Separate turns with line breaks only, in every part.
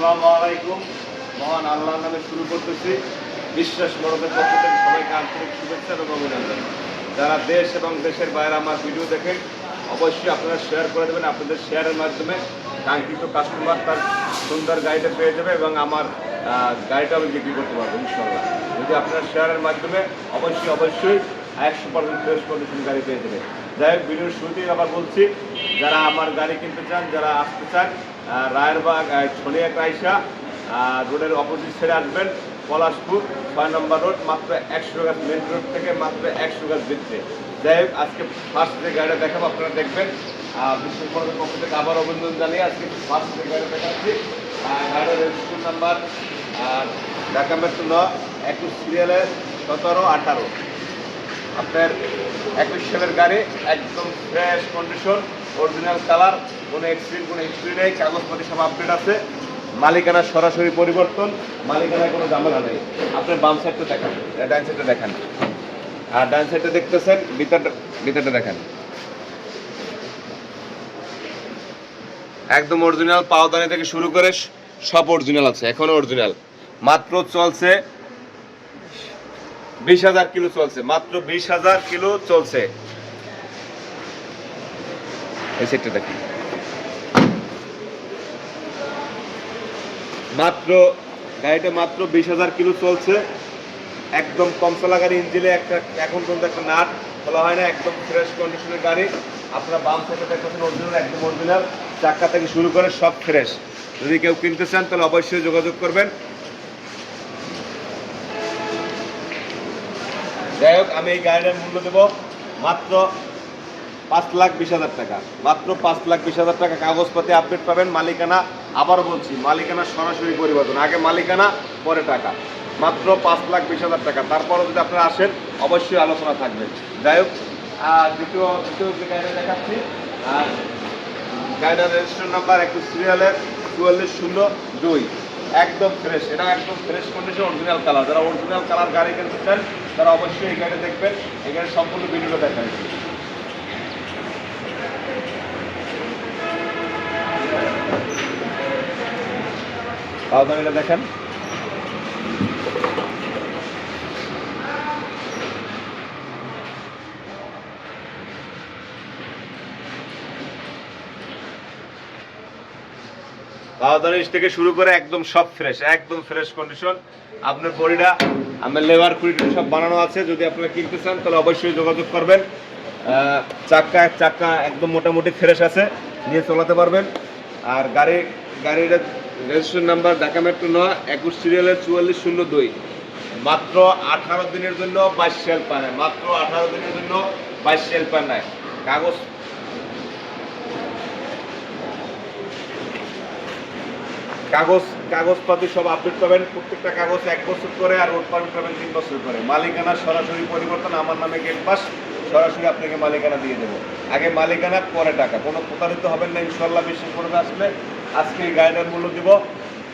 আসসালামু আলাইকুম। মহান আল্লাহর নামে শুরু করতেছি। বিশ্বাস মরদের পক্ষ থেকে সবাইকে আন্তরিক শুভেচ্ছা এবং অভিনন্দন। যারা দেশ এবং দেশের বাইরে আমার ভিডিও দেখেন অবশ্যই আপনারা শেয়ার করে দেবেন। আপনাদের শেয়ারের মাধ্যমে কাঙ্ক্ষিত কাস্টমার তার সুন্দর গাড়িটা পেয়ে যাবে এবং আমার গাড়িটা আমি বিক্রি করতে পারব ইনশাল্লাহ যদি আপনার শেয়ারের মাধ্যমে অবশ্যই অবশ্যই একশো পার্সেন্ট ফ্রেশ কন্ডিশন গাড়ি পেয়ে যাবে যাই হোক, ভিডিওর শুরুতেই আবার বলছি, যারা আমার গাড়ি কিনতে চান, যারা আসতে চান রায়েরবাগ ছড়িয়া কাইসা রোডের অপোজিট সাইডে আসবেন, পলাশপুর, ছয় নম্বর রোড, মাত্র একশো গাছ মেন রোড থেকে মাত্র একশো গাছ দিচ্ছে যাই হোক, আজকে ফার্স্ট যে গাড়িটা দেখাবো, আপনারা দেখবেন। বড়দের পক্ষ থেকে আবার অভিনন্দন জানিয়ে আজকে ফার্স্ট যে গাড়িটা দেখাচ্ছি। গাড়ির রেজিস্ট্রেশন নাম্বার ঢাকা মেট্রো ন, একুশ সিরিয়ালের সতেরো, আঠারো। আপনার একুশ সালের গাড়ি, একদম ফ্রেশ কন্ডিশন অরিজিনাল কালার কোনো এক্সিডেন্ট কোনো হিস্ট্রি নেই, কাগজপত্র সব আপডেট আছে। মালিকানা সরাসরি পরিবর্তন, মালিকানায় কোনো ঝামেলা নেই। আপনার বাম সাইডটা দেখান। ডান সাইডটা দেখান। আর ডান সাইডটা দেখতেছেন ভিতরটা ভিতরটা দেখান। একদম অরিজিনাল পাওদানি থেকে শুরু করে সব অরিজিনাল আছে, এখনও অরিজিনাল মাত্র চলছে বিশ হাজার কিলো চলছে, মাত্র বিশ হাজার কিলো চলছে। এই সেটটা দেখি। মাত্র, গাড়িটা মাত্র বিশ হাজার কিলো চলছে। একদম কম চলা গাড়ি ইঞ্জিনে একটা, এখন পর্যন্ত একটা নাট খোলা হয় না, একদম ফ্রেশ কন্ডিশনের গাড়ি। আপনারা বাম সাইডে দেখতেছেন অরিজিনাল একদম অরিজিনাল চাক্কা থেকে শুরু করে সব ফ্রেশ যদি কেউ কিনতে চান, তাহলে অবশ্যই যোগাযোগ করবেন। যাই হোক, আমি এই গাড়িটার মূল্য দেবো মাত্র পাঁচ লাখ বিশ হাজার টাকা। মাত্র পাঁচ লাখ বিশ হাজার টাকা কাগজপাতি আপডেট পাবেন, মালিকানা আবারও বলছি, মালিকানা সরাসরি পরিবর্তন, আগে মালিকানা, পরে টাকা। মাত্র পাঁচ লাখ বিশ হাজার টাকা। তারপরে যদি আপনারা আসেন, অবশ্যই আলোচনা থাকবে। যাই হোক দ্বিতীয় দ্বিতীয় যে গাড়িটা দেখাচ্ছি, আর গাড়িটার রেজিস্ট্রেশন নাম্বার একটু সিরিয়ালের চুয়াল্লিশ শূন্য দুই। একদম ফ্রেশ এটা একদম ফ্রেশ কন্ডিশন অরিজিনাল কালার যারা অরিজিনাল কালার গাড়ি কিনতে চান, তারা অবশ্যই এই গাড়ি দেখবেন গাড়ির সম্পূর্ণ ভিডিওটা দেখান পাওদানিটা দেখেন। থেকে শুরু করে একদম সব ফ্রেশ একদম ফ্রেশ কন্ডিশন আপনার বডিটা আমার লেবার খুঁড়ি সব বানানো আছে। যদি আপনারা কিনতে চান, তাহলে অবশ্যই যোগাযোগ করবেন। চাক্কা চাক্কা একদম মোটামুটি ফ্রেশ আছে। নিয়ে চলাতে পারবেন। আর গাড়ি গাড়ির রেজিস্ট্রেশন নাম্বার ঢাকা মেট্রো নয়, একুশ সিরিয়ালের চুয়াল্লিশ শূন্য দুই। মাত্র আঠারো দিনের জন্য বাইশ সেল পায় না মাত্র আঠারো দিনের জন্য বাইশ সেল পায় নাই। কাগজ কাগজ, কাগজপাতি সব আপডেট পাবেন। প্রত্যেকটা কাগজ এক বছর করে আর রোড পারমিট পাবেন তিন বছর করে। মালিকানা সরাসরি পরিবর্তন, আমার নামে গেট পাস সরাসরি আপনাকে মালিকানা দিয়ে দেবো। আগে মালিকানা পরে টাকা, কোনো প্রতারিত হবেন না ইনশাল্লাহ বিশ্বাস করবে আসলে। আজকে এই গাড়িটার মূল্য দিব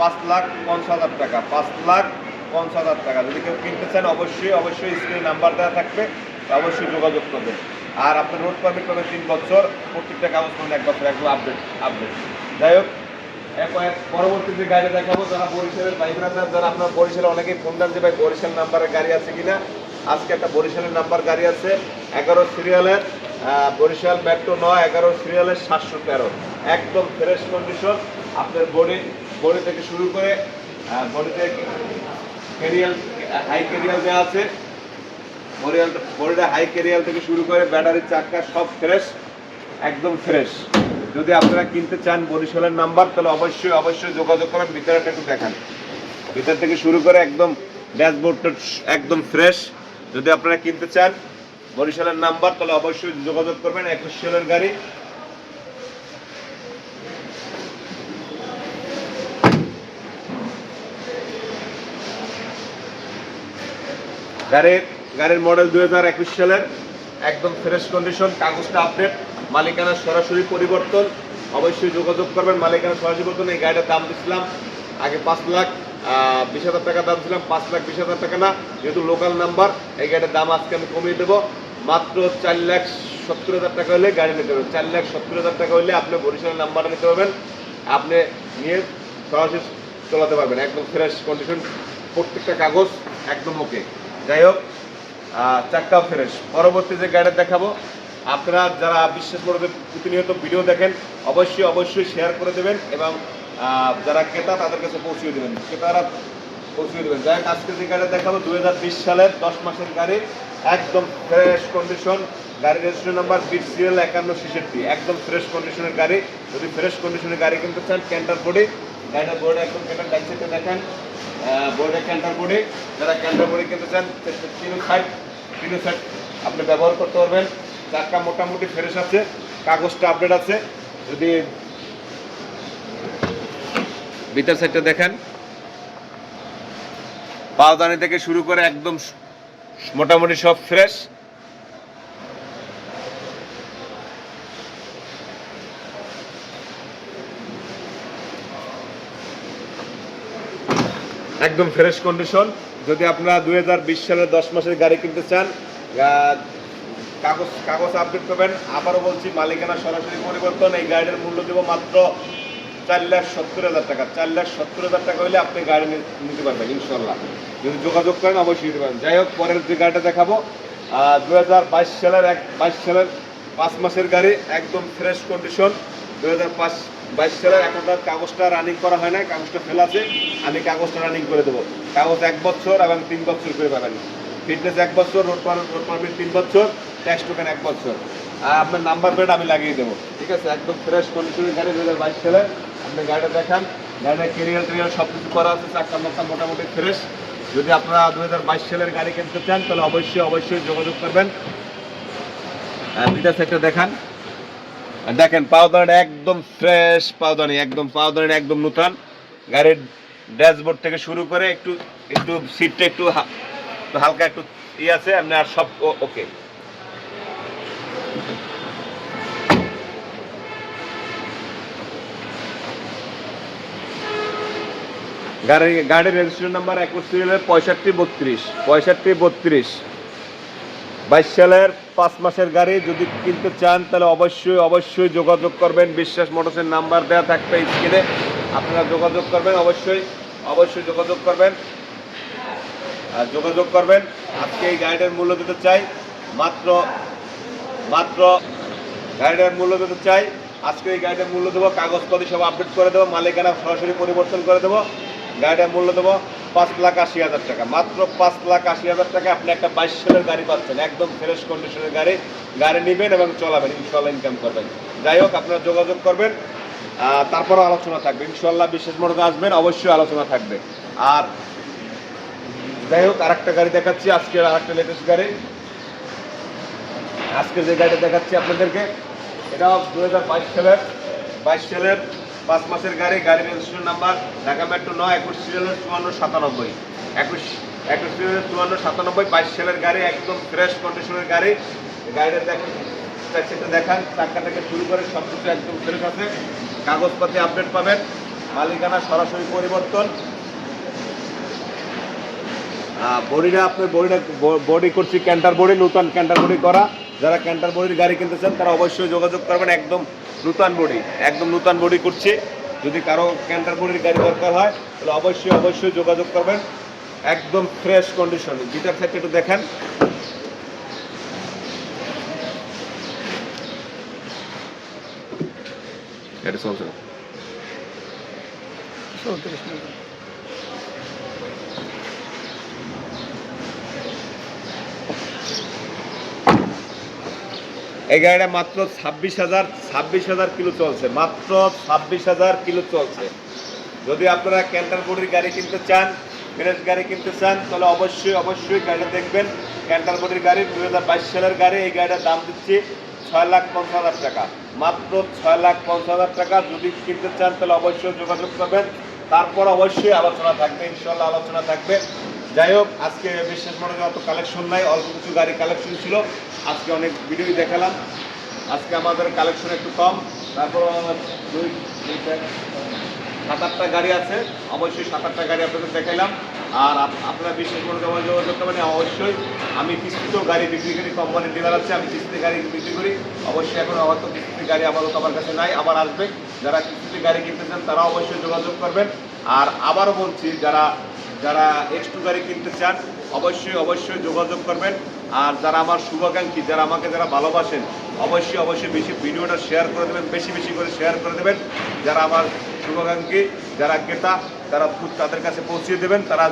পাঁচ লাখ পঞ্চাশ হাজার টাকা, পাঁচ লাখ পঞ্চাশ হাজার টাকা। যদি কেউ কিনতে চান, অবশ্যই অবশ্যই স্ক্রিনে নাম্বার দেওয়া থাকবে, অবশ্যই যোগাযোগ করবেন। আর আপনার রোড পারমিট পাবেন তিন বছর, প্রত্যেকটা কাগজ পাবেন এক বছর একদম আপডেট আপডেট যাই হোক পরবর্তী যে গাড়ি দেখাবো, যারা বরিশালের ব্রাদার যারা আপনার বরিশালে অনেকেই ফোন দেন যে, ভাই, বরিশাল নাম্বারের গাড়ি আছে কিনা? আজকে একটা বরিশালের নাম্বার গাড়ি আছে, এগারো সিরিয়ালের বরিশাল মেট্রো নয়, এগারো, সিরিয়ালের সাতশো তেরো। একদম ফ্রেশ কন্ডিশন আপনার বডি বডি থেকে শুরু করে বডিতে ক্যারিয়াল হাই ক্যারিয়াল দেওয়া আছে। বডিয়াল বডিটা হাই ক্যারিয়াল থেকে শুরু করে ব্যাটারির চাক্কা সব ফ্রেশ একদম ফ্রেশ যদি আপনারা কিনতে চান বরিশালের নাম্বার তাহলে অবশ্যই অবশ্যই যোগাযোগ করেন ভিতরটা একটু দেখান। ভিতর থেকে শুরু করে একদম ড্যাশবোর্ডটা একদম ফ্রেশ যদি আপনারা কিনতে চান বরিশালের নাম্বার, তাহলে অবশ্যই যোগাযোগ করবেন, একুশ সালের গাড়ি। গাড়ির গাড়ির মডেল দুই হাজার একুশ সালের, একদম ফ্রেশ কন্ডিশন কাগজটা আপডেট মালিকানা সরাসরি পরিবর্তন। অবশ্যই যোগাযোগ করবেন, মালিকানা সরাসরি পরিবর্তন, এই গাড়িটার দাম দিচ্ছিলাম আগে পাঁচ লাখ বিশ হাজার টাকা দাম ছিলাম পাঁচ লাখ বিশ হাজার টাকা না, যেহেতু লোকাল নাম্বার এই গাড়ির দাম আজকে আমি কমিয়ে দেবো। মাত্র চার লাখ সত্তর হাজার টাকা হলে গাড়ি নিতে পারবেন। চার লাখ সত্তর হাজার টাকা হলে আপনি বরিশালের নাম্বারটা নিতে পারবেন। আপনি নিয়ে সরাসরি চলাতে পারবেন। একদম ফ্রেশ কন্ডিশন প্রত্যেকটা কাগজ একদম ওকে যাই হোক আহ, চাক্কাও ফ্রেশ পরবর্তী যে গাড়ি দেখাবো আপনারা যারা বিশ্বাস করে প্রতিনিয়ত ভিডিও দেখেন অবশ্যই অবশ্যই শেয়ার করে দেবেন এবং যারা ক্রেতা তাদের কাছে পৌঁছে দেবেন। ক্রেতারা পৌঁছে দেবেন। যাই আজকে যে গাড়ি দেখাবো দু হাজার বিশ সালের দশ মাসের গাড়ি। একদম ফ্রেশ কন্ডিশন গাড়ির রেজিস্ট্রেশন নাম্বার বিসিএল একান্ন ছেষট্টি। একদম ফ্রেশ কন্ডিশনের গাড়ি। যদি ফ্রেশ কন্ডিশনের গাড়ি কিনতে চান ক্যান্টার বডি গাড়িটা বোর্ডে একদম ক্যান্টার সাইডে দেখেন। বোর্ডে ক্যান্টার বডি যারা ক্যান্টার বডি কিনতে চান তিন সাইড তিন সাইড আপনি ব্যবহার করতে পারবেন। চাকা মোটামুটি ফ্রেশ আছে, কাগজটা আপডেট আছে। যদি ভিতর সাইডটা দেখেন। পাওদানি থেকে শুরু করে একদম মোটামুটি সব ফ্রেশ। একদম ফ্রেশ কন্ডিশন যদি আপনারা দুই হাজার বিশ সালের দশ মাসের গাড়ি কিনতে চান কাগজ কাগজ আপডেট করবেন আবারও বলছি, মালিকানা সরাসরি পরিবর্তন। এই গাড়ির মূল্য দেবো মাত্র চার লাখ সত্তর হাজার টাকা, চার লাখ সত্তর হাজার টাকা হলে আপনি গাড়ি নিতে পারবেন ইনশাল্লাহ যদি যোগাযোগ করেন, অবশ্যই নিতে পারবেন। যাই হোক, পরের যে গাড়িটা দেখাবো দু হাজার বাইশ সালের এক বাইশ সালের পাঁচ মাসের গাড়ি, একদম ফ্রেশ কন্ডিশন দু হাজার পাঁচ বাইশ সালের এখন তার কাগজটা রানিং করা হয় না কাগজটা ফেলা আছে, আমি কাগজটা রানিং করে দেবো। কাগজ এক বছর এবং তিন বছর করে পাবেন। ফিটনেস এক বছর রোড রোড পারমিট তিন বছর ট্যাক্স টোকেন এক বছর। আর আপনার নাম্বার প্লেট আমি লাগিয়ে দেবো। ঠিক আছে? একদম ফ্রেশ কন্ডিশনের গাড়ি দু হাজার বাইশ সালে আপনি গাড়িটা দেখান গাড়িটা কেরিয়ার টেরিয়ার সব কিছু করা আছে চাক্কা মাক্কা মোটামুটি ফ্রেশ যদি আপনারা দু হাজার বাইশ সালের গাড়ি কিনতে চান, তাহলে অবশ্যই অবশ্যই যোগাযোগ করবেন। বিদার সাইডটা দেখান। দেখেন পাউদানি একদম ফ্রেশ পাউদানি একদম পাউদানি একদম নূতন গাড়ির ড্যাশবোর্ড থেকে শুরু করে একটু একটু সিটটা একটু হালকা একটু ই আছে আপনি আর সব ওকে গাড়ি গাড়ির রেজিস্ট্রেশন নাম্বার একুশ সিরিয়ালের পঁয়ষট্টি বত্রিশ পঁয়ষট্টি বত্রিশ। বাইশ সালের পাঁচ মাসের গাড়ি যদি কিনতে চান, তাহলে অবশ্যই অবশ্যই যোগাযোগ করবেন। বিশ্বাস মোটরসের নাম্বার দেওয়া থাকবে স্ক্রিনে। আপনারা যোগাযোগ করবেন, অবশ্যই অবশ্যই যোগাযোগ করবেন। আর যোগাযোগ করবেন। আজকে এই গাড়িটার মূল্য দিতে চাই মাত্র মাত্র গাড়িটার মূল্য দিতে চাই। আজকে এই গাড়িটার মূল্য দেবো, কাগজপত্র সব আপডেট করে দেবো, মালিকানা সরাসরি পরিবর্তন করে দেবো। গাড়িটার মূল্য দেবো পাঁচ লাখ আশি হাজার টাকা। মাত্র পাঁচ লাখ আশি হাজার টাকা আপনি একটা বাইশ সালের গাড়ি পাচ্ছেন। একদম ফ্রেশ কন্ডিশনের গাড়ি। গাড়ি নেবেন এবং চলাবেন ইনশাল্লাহ ইনকাম করবেন। যাই হোক, আপনারা যোগাযোগ করবেন। তারপরও আলোচনা থাকবে। ইনশাল্লাহ বিশেষ মোড়কে আসবেন, অবশ্যই আলোচনা থাকবে। আর যাই হোক, আরেকটা গাড়ি দেখাচ্ছি আজকে আরেকটা লেটেস্ট গাড়ি। আজকে যে গাড়িটা দেখাচ্ছি আপনাদেরকে এটা দু হাজার বাইশ সালের। বাইশ সালের পাঁচ মাসের গাড়ি গাড়ির রেজিস্ট্রেশন নাম্বার ঢাকা মেট্রো নয়, একুশ সিরিয়ালের চুয়ান্ন সাতানব্বই। একুশ একুশ সিরিয়ালের চুয়ান্ন সাতানব্বই, বাইশ সালের গাড়ি, একদম ফ্রেশ কন্ডিশনের গাড়ি। গাড়িটা দেখেন সেটা দেখান, চাকা থেকে শুরু করে সব কিছু একদম ফ্রেশ আছে। কাগজপাতি আপডেট পাবেন। মালিকানা সরাসরি পরিবর্তন। বডিটা আপনার বডিটা বডি করছি ক্যান্টার বডি, নতুন ক্যান্টার বডি করা। যারা ক্যান্টার বডির গাড়ি কিনতে চান, তারা অবশ্যই যোগাযোগ করবেন একদম নূতন বডি একদম নূতন বডি করছি যদি কারও ক্যান্টার বডির গাড়ি দরকার হয়, তাহলে অবশ্যই অবশ্যই যোগাযোগ করবেন। একদম ফ্রেশ কন্ডিশন গিটার সাইডটা একটু দেখেন। এটা চলছে। এই গাড়িটা মাত্র ছাব্বিশ হাজার ছাব্বিশ হাজার কিলো চলছে, মাত্র ছাব্বিশ হাজার কিলো চলছে। যদি আপনারা ক্যান্টারবুডির গাড়ি কিনতে চান, ফ্রেশ গাড়ি কিনতে চান, তাহলে অবশ্যই অবশ্যই গাড়িটা দেখবেন। ক্যান্টারবুডির গাড়ি দু হাজার বাইশ সালের গাড়ি, এই গাড়িটার দাম দিচ্ছি ছয় লাখ পঞ্চাশ হাজার টাকা। মাত্র ছয় লাখ পঞ্চাশ হাজার টাকা। যদি কিনতে চান, তাহলে অবশ্যই যোগাযোগ করবেন। তারপর অবশ্যই আলোচনা থাকবে, ইনশাল্লাহ আলোচনা থাকবে। যাই হোক, আজকে বিশেষ মনে অত কালেকশন নাই, অল্প কিছু গাড়ি কালেকশন ছিল। আজকে অনেক ভিডিওই দেখালাম। আজকে আমাদের কালেকশন একটু কম। তারপর সাত, আটটা গাড়ি আছে। অবশ্যই সাত, আটটা গাড়ি আপনাদের দেখাইলাম। আর আপ- আপনারা বিশেষ করে যোগাযোগ যোগাযোগ করবেন অবশ্যই আমি কিস্তিতেও গাড়ি বিক্রি করি কোম্পানির ডিলার আছে, আমি কিস্তিতে গাড়ি বিক্রি করি। অবশ্যই এখন আমার তো কিস্তিতে গাড়ি আপাতত আমার কাছে নাই, আবার আসবে। যারা কিস্তিতে গাড়ি কিনতে চান, তারা অবশ্যই যোগাযোগ করবেন। আর আবারও বলছি, যারা যারা এক্স টু গাড়ি কিনতে চান, অবশ্যই অবশ্যই যোগাযোগ করবেন। আর যারা আমার শুভাকাঙ্ক্ষী, যারা আমাকে যারা ভালোবাসেন, অবশ্যই অবশ্যই বেশি ভিডিওটা শেয়ার করে দেবেন, বেশি বেশি করে শেয়ার করে দেবেন। যারা আমার শুভাকাঙ্ক্ষী, যারা ক্রেতা, তারা তাদের কাছে পৌঁছিয়ে দেবেন। তারা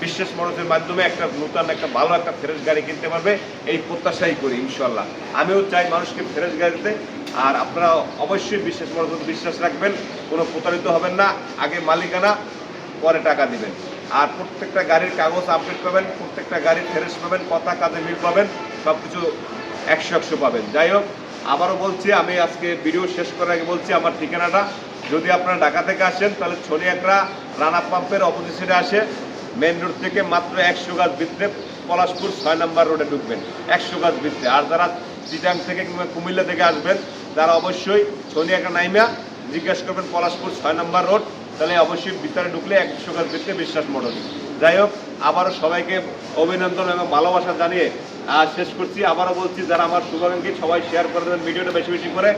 বিশ্বাস মানুষের মাধ্যমে একটা নতুন, একটা ভালো একটা ফ্রেশ গাড়ি কিনতে পারবে। এই প্রত্যাশাই করি ইনশাল্লাহ আমিও চাই মানুষকে ফ্রেশ গাড়িতে। আর আপনারা অবশ্যই বিশ্বাস মানুষের বিশ্বাস রাখবেন। কোনো প্রতারিত হবেন না। আগে মালিকানা, পরে টাকা দিবেন। আর প্রত্যেকটা গাড়ির কাগজ আপডেট পাবেন, প্রত্যেকটা গাড়ির ফেরেস পাবেন কথা কাজে মিল পাবেন সব কিছু একশো একশো পাবেন। যাই হোক, আবারও বলছি, আমি আজকে ভিডিও শেষ করার আগে বলছি, আমার ঠিকানাটা। যদি আপনারা ঢাকা থেকে আসেন, তাহলে ছড়িয়াকড়া রানা পাম্পের অপোজিশনে আসে। মেন রোড থেকে মাত্র একশো গাছ বৃত্তে পলাশপুর ছয় নম্বর রোডে ঢুকবেন, একশো গাছ বৃত্তে আর যারা চিটাং থেকে কিংবা কুমিল্লা থেকে আসবেন, তারা অবশ্যই ছনিয়াকা নাইমা জিজ্ঞেস করবেন পলাশপুর ছয় নম্বর রোড তাহলে অবশ্যই বিস্তারে ঢুকলে এক সকাল বৃত্তে বিশ্বাস মডেল। যাই হোক, আবারও সবাইকে অভিনন্দন এবং ভালোবাসা জানিয়ে শেষ করছি। আবারও বলছি, যারা আমার শুভাকাঙ্ক্ষী, সবাই শেয়ার করে দেবেন, ভিডিওটা বেশি বেশি করে।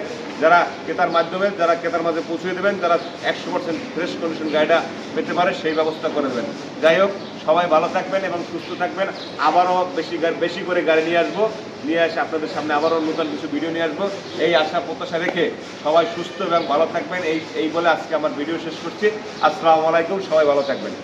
যারা ক্রেতার মাধ্যমে, যারা ক্রেতার মাঝে পৌঁছে দেবেন, যারা একশো পার্সেন্ট ফ্রেশ কন্ডিশন গাড়িটা পেতে পারে, সেই ব্যবস্থা করে দেবেন। যাই হোক সবাই ভালো থাকবেন এবং সুস্থ থাকবেন। আবারও বেশি বেশি করে গাড়ি নিয়ে আসব। নিয়ে এসে আপনাদের সামনে আবারও নতুন কিছু ভিডিও নিয়ে আসব। এই আশা প্রত্যাশা রেখে সবাই সুস্থ এবং ভালো থাকবেন। এই এই বলে আজকে আমার ভিডিও শেষ করছি। আসসালামু আলাইকুম। সবাই ভালো থাকবেন।